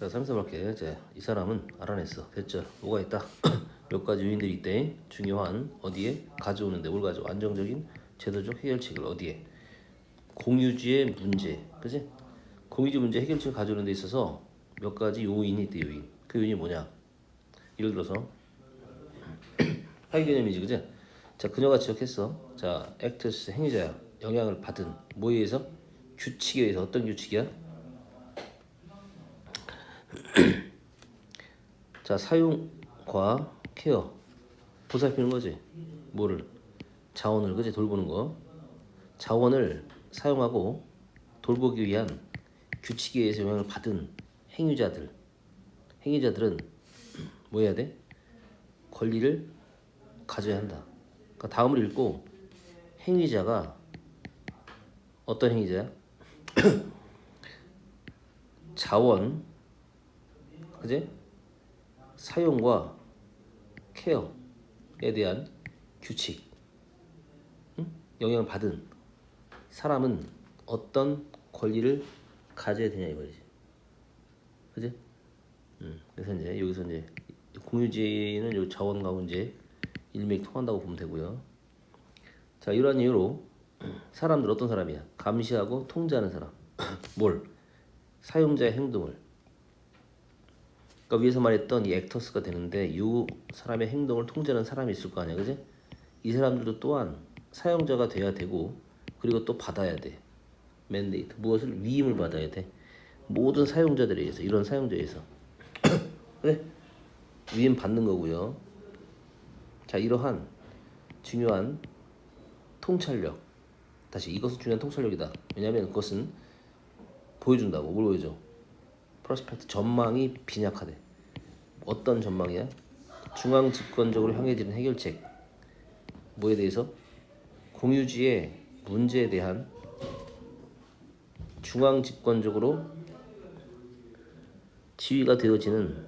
자, 3사 밖에 자, 이 사람은 알아냈어. 됐죠? 뭐가 있다? 몇 가지 요인들이 있대. 중요한 어디에 가져오는데 뭘 가져? 안정적인 제도적 해결책을 어디에? 공유주의 문제, 그지? 공유주 문제 해결책을 가져오는 데 있어서 몇 가지 요인이 있대 요인. 그 요인이 뭐냐? 예를 들어서 사기 개념이지, 그지? 자, 그녀가 지적했어. 자, 액트스 행위자야. 영향을 받은 뭐에 의해서? 규칙에 의해서 어떤 규칙이야? 자 사용과 케어. 보살피는 거지? 뭐를? 자원을 그지? 돌보는 거. 자원을 사용하고 돌보기 위한 규칙에 의해서 영향을 받은 행위자들. 행위자들은 뭐 해야 돼? 권리를 가져야 한다. 그러니까 다음을 읽고 행위자가 어떤 행위자야? 자원. 그지? 사용과 케어에 대한 규칙, 응? 영향을 받은 사람은 어떤 권리를 가져야 되냐 이거지, 그지? 음, 그래서 이제 여기서 이제 공유지는 요 자원하고 이제 일맥 통한다고 보면 되고요. 자 이러한 이유로 사람들 어떤 사람이야? 감시하고 통제하는 사람. 뭘? 사용자의 행동을. 그러니까 위에서 말했던 이 액터스가 되는데 이 사람의 행동을 통제하는 사람이 있을 거 아니야, 그지? 이 사람들도 또한 사용자가 돼야 되고 그리고 또 받아야 돼. 맨데이트 무엇을 위임을 받아야 돼. 모든 사용자들에 의해서 이런 사용자에 의해서 그래 위임 받는 거고요. 자 이러한 중요한 통찰력 다시 이것은 중요한 통찰력이다. 왜냐하면 그것은 보여준다고 뭘 보여줘? 프로스펙트 전망이 빈약하대. 어떤 전망이야? 중앙 집권적으로 향해지는 해결책. 뭐에 대해서? 공유지의 문제에 대한 중앙 집권적으로 지위가 되어지는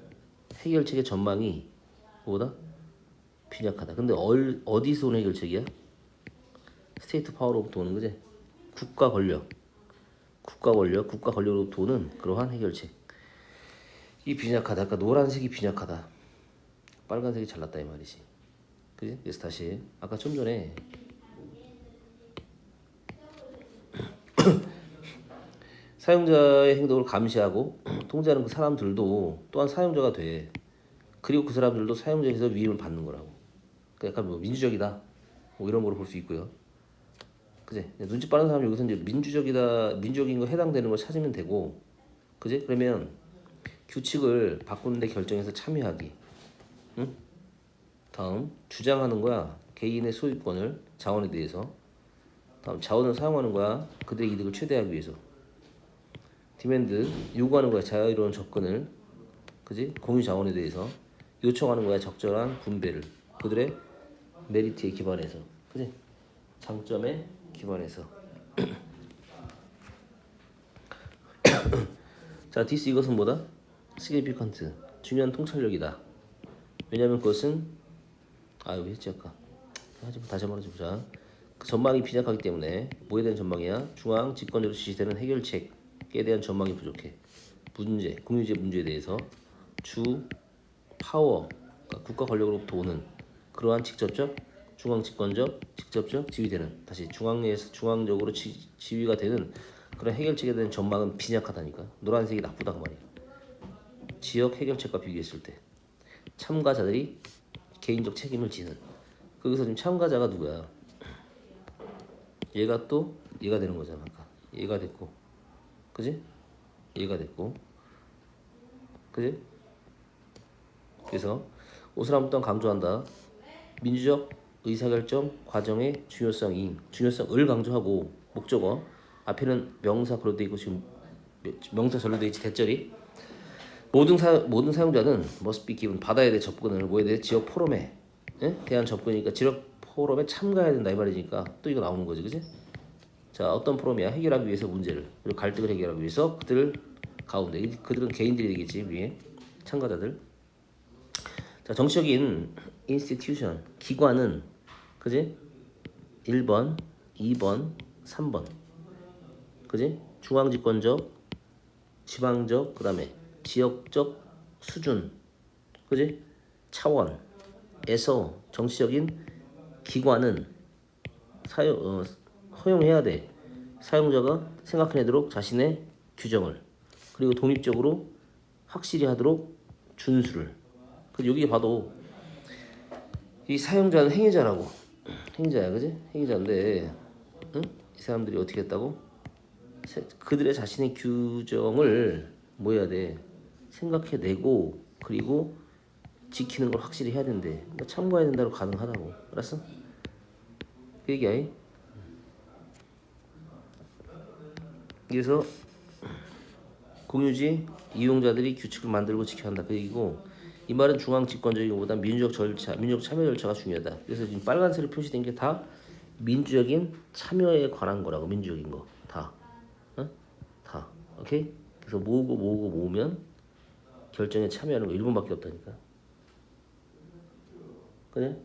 해결책의 전망이 뭐다? 빈약하다. 근데 얼, 어디서 오는 해결책이야? 스테이트 파워로부터 오는 거지. 국가 권력. 국가 권력, 국가 권력으로부터 오는 그러한 해결책. 이 빈약하다. 아까 노란색이 빈약하다. 빨간색이 잘났다 이 말이지. 그지? 그래서 다시 아까 좀 전에 사용자의 행동을 감시하고 통제하는 그 사람들도 또한 사용자가 돼. 그리고 그 사람들도 사용자에서 위임을 받는 거라고. 그 약간 뭐 민주적이다. 뭐 이런 거로 볼 수 있고요. 그지? 눈치 빠른 사람 여기서 이제 민주적이다, 민주적인 거 해당되는 걸 찾으면 되고, 그지? 그러면 규칙을 바꾸는데 결정해서 참여하기. 응? 다음 주장하는 거야 개인의 소유권을 자원에 대해서. 다음 자원을 사용하는 거야 그들의 이득을 최대하기 위해서. 디맨드 요구하는 거야 자유로운 접근을, 그지? 공유 자원에 대해서 요청하는 거야 적절한 분배를 그들의 메리트에 기반해서, 그지? 장점에 기반해서. 자, 디스 이것은 뭐다? 시그니피컨트 중요한 통찰력이다. 왜냐하면 그것은 아 여기 했지 아까. 다시 한번 해보자. 그 전망이 빈약하기 때문에 뭐에 대한 전망이야? 중앙 집권적으로 지시되는 해결책에 대한 전망이 부족해. 문제, 공유제 문제에 대해서 주 파워, 그러니까 국가 권력으로부터 오는 그러한 직접적, 중앙 집권적, 직접적 지휘되는 다시 중앙에서 중앙적으로 지, 지휘가 되는 그런 해결책에 대한 전망은 빈약하다니까. 노란색이 나쁘다 그 말이야. 지역 해결책과 비교했을 때 참가자들이 개인적 책임을 지는 거기서 지금 참가자가 누구야? 얘가 또 얘가 되는 거잖아 아까 얘가 됐고 그지? 얘가 됐고 그지? 그래서 오스람 또한 강조한다 민주적 의사결정 과정의 중요성이 중요성을 강조하고 목적어 앞에는 명사 그로 돼 있고 지금 명사 절로 돼 있지 대절이 모든 사 모든 사용자는 be given 받아야 돼 접근을 뭐에 대해 지역 포럼에 예? 대한 접근이니까 지역 포럼에 참가해야 된다 이 말이니까 또 이거 나오는 거지 그지? 자 어떤 포럼이야 해결하기 위해서 문제를 그리고 갈등을 해결하기 위해서 그들 가운데 이- 그들은 개인들이 되겠지 위에 참가자들 자 정치적인 인스티튜션 기관은 그지? 1번 2번 3번 그지? 중앙집권적 지방적 그 다음에 지역적 수준, 그지? 차원에서 정치적인 기관은 사용 어, 허용해야 돼. 사용자가 생각해내도록 자신의 규정을 그리고 독립적으로 확실히 하도록 준수를. 그 여기 봐도 이 사용자는 행위자라고 행위자야, 그지? 행위자인데, 응? 이 사람들이 어떻게 했다고? 세- 그들의 자신의 규정을 뭐 해야 돼? 생각해내고 그리고 지키는 걸 확실히 해야 된대. 그러니까 참고해야 된다고 가능하다고. 알았어? 그 얘기야. 이. 그래서 공유지 이용자들이 규칙을 만들고 지켜야 한다. 그 얘기고 이 말은 중앙 집권적이기보다 민주적 절차, 민주적 참여 절차가 중요하다. 그래서 지금 빨간색으로 표시된 게 다 민주적인 참여에 관한 거라고 민주적인 거 다, 어? 다, 오케이? 그래서 모으고 모으고 모으면 결정에 참여하는 거 1분밖에 없다니까. 그래?